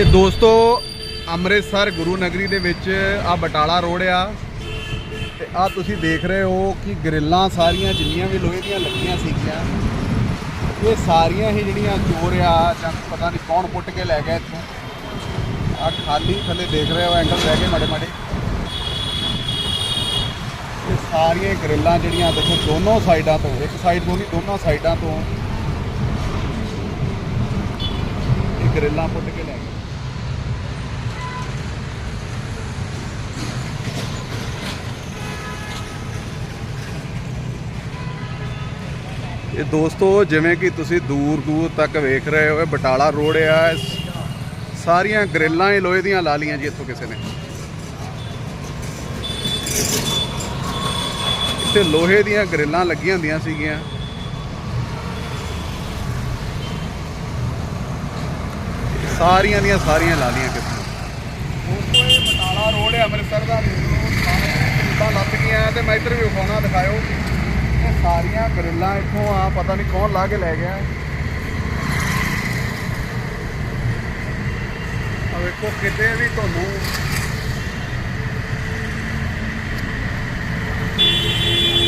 ਇਹ ਦੋਸਤੋ, ਅੰਮ੍ਰਿਤਸਰ ਗੁਰੂ ਨਗਰੀ ਦੇ ਵਿੱਚ ਆ ਬਟਾਲਾ ਰੋਡ ਆ। ਤੇ ਆ ਤੁਸੀਂ ਦੇਖ ਰਹੇ ਹੋ ਕਿ ਗ੍ਰਿਲਾਂ ਸਾਰੀਆਂ ਜਿੰਨੀਆਂ ਵੀ ਲੋਹੇ ਦੀਆਂ ਲੱਗੀਆਂ ਸੀਗੀਆਂ, ਇਹ ਸਾਰੀਆਂ ਹੀ ਜਿਹੜੀਆਂ ਚੋਰ ਆ, ਜਾਂ ਪਤਾ ਨਹੀਂ ਕੌਣ ਪੁੱਟ ਕੇ ਲੈ ਗਿਆ ਇੱਥੋਂ। ਆ ਖਾਲੀ ਥੱਲੇ ਦੇਖ ਰਹੇ ਹੋ ਐਂਗਲ ਰਹਿ ਗਏ ਮਾੜੇ ਮਾੜੇ। ਇਹ ਸਾਰੀਆਂ ਹੀ ਗ੍ਰਿਲਾਂ ਜਿਹੜੀਆਂ, ਦੇਖੋ ਦੋਨੋਂ ਸਾਈਡਾਂ ਤੋਂ, ਇੱਕ ਸਾਈਡ ਤੋਂ ਨਹੀਂ, ਦੋਨੋਂ ਸਾਈਡਾਂ ਤੋਂ ਇਹ ਗ੍ਰਿਲਾਂ ਪੁੱਟ ਕੇ ਲੈ ਗਏ ਇਹ ਦੋਸਤੋ, ਜਿਵੇਂ ਕਿ ਤੁਸੀਂ ਦੂਰ ਦੂਰ ਤੱਕ ਵੇਖ ਰਹੇ ਹੋ, ਇਹ ਬਟਾਲਾ ਰੋਡ ਆ। ਸਾਰੀਆਂ ਗ੍ਰਿਲਾਂ ਹੀ ਲੋਹੇ ਦੀਆਂ ਲਾ ਲੀਆਂ ਜੀ ਇੱਥੋਂ ਕਿਸੇ ਨੇ। ਇੱਥੇ ਲੋਹੇ ਦੀਆਂ ਗ੍ਰਿਲਾਂ ਲੱਗੀਆਂ ਹੁੰਦੀਆਂ ਸੀਗੀਆਂ। ਸਾਰੀਆਂ ਦੀਆਂ ਸਾਰੀਆਂ ਲਾ ਲੀਆਂ ਕਿਸੇ ਨੇ। ਦੋਸਤੋ, ਇਹ ਬਟਾਲਾ ਰੋਡ ਹੈ ਅੰਮ੍ਰਿਤਸਰ ਦਾ। ਗ੍ਰਿਲਾਂ ਲੱਗ ਗਈਆਂ, ਤੇ ਮੈਂ ਇੱਧਰ ਵੀ ਵਿਖਾਉਣਾ, ਦਿਖਾਇਓ। ਇਹ ਸਾਰੀਆਂ ਗ੍ਰਿਲਾਂ ਇੱਥੋਂ ਆ, ਪਤਾ ਨਹੀਂ ਕੌਣ ਲਾ ਕੇ ਲੈ ਗਿਆ। ਆ ਵੇਖੋ ਕਿਤੇ ਵੀ ਤੁਹਾਨੂੰ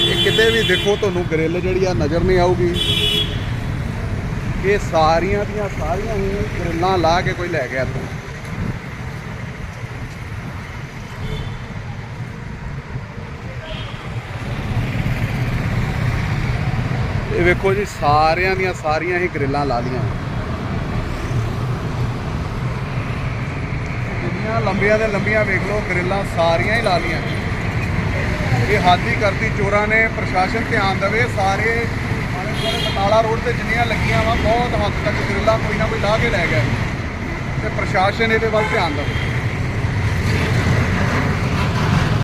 ਇਹ ਕਿਤੇ ਵੀ ਦੇਖੋ ਤੁਹਾਨੂੰ ਗ੍ਰਿਲ ਜਿਹੜੀ ਆ ਨਜ਼ਰ ਨਹੀਂ ਆਊਗੀ। ਇਹ ਸਾਰੀਆਂ ਦੀਆਂ ਸਾਰੀਆਂ ਹੀ ਗ੍ਰਿਲਾਂ ਲਾ ਕੇ ਕੋਈ ਲੈ ਗਿਆ ਇੱਥੋਂ। ਇਹ ਵੇਖੋ ਜੀ, ਸਾਰਿਆਂ ਦੀਆਂ ਸਾਰੀਆਂ ਹੀ ਗ੍ਰਿਲਾਂ ਲਾ ਲੀਆਂ ਜਿੰਨੀਆਂ ਲੰਬੀਆਂ ਤੇ ਲੰਬੀਆਂ ਵੇਖ ਲਓ, ਗ੍ਰਿਲਾਂ ਸਾਰੀਆਂ ਹੀ ਲਾ ਲੀਆਂ ਇਹ ਹੱਦ ਕਰਤੀ, ਚੋਰਾਂ ਨੇ ਪ੍ਰਸ਼ਾਸਨ ਧਿਆਨ ਦੇਵੇ, ਸਾਰੇ ਦੁਆਲੇ ਬਟਾਲਾ ਰੋਡ ਤੇ ਜਿੰਨੀਆਂ ਲੱਗੀਆਂ ਵਾ, ਬਹੁਤ ਹੱਦ ਤੱਕ ਗ੍ਰਿਲਾਂ ਕੋਈ ਨਾ ਕੋਈ ਲਾ ਕੇ ਲੈ ਗਿਆ ਤੇ ਪ੍ਰਸ਼ਾਸਨ ਇਹਦੇ ਵੱਲ ਧਿਆਨ ਦੇਵੇ।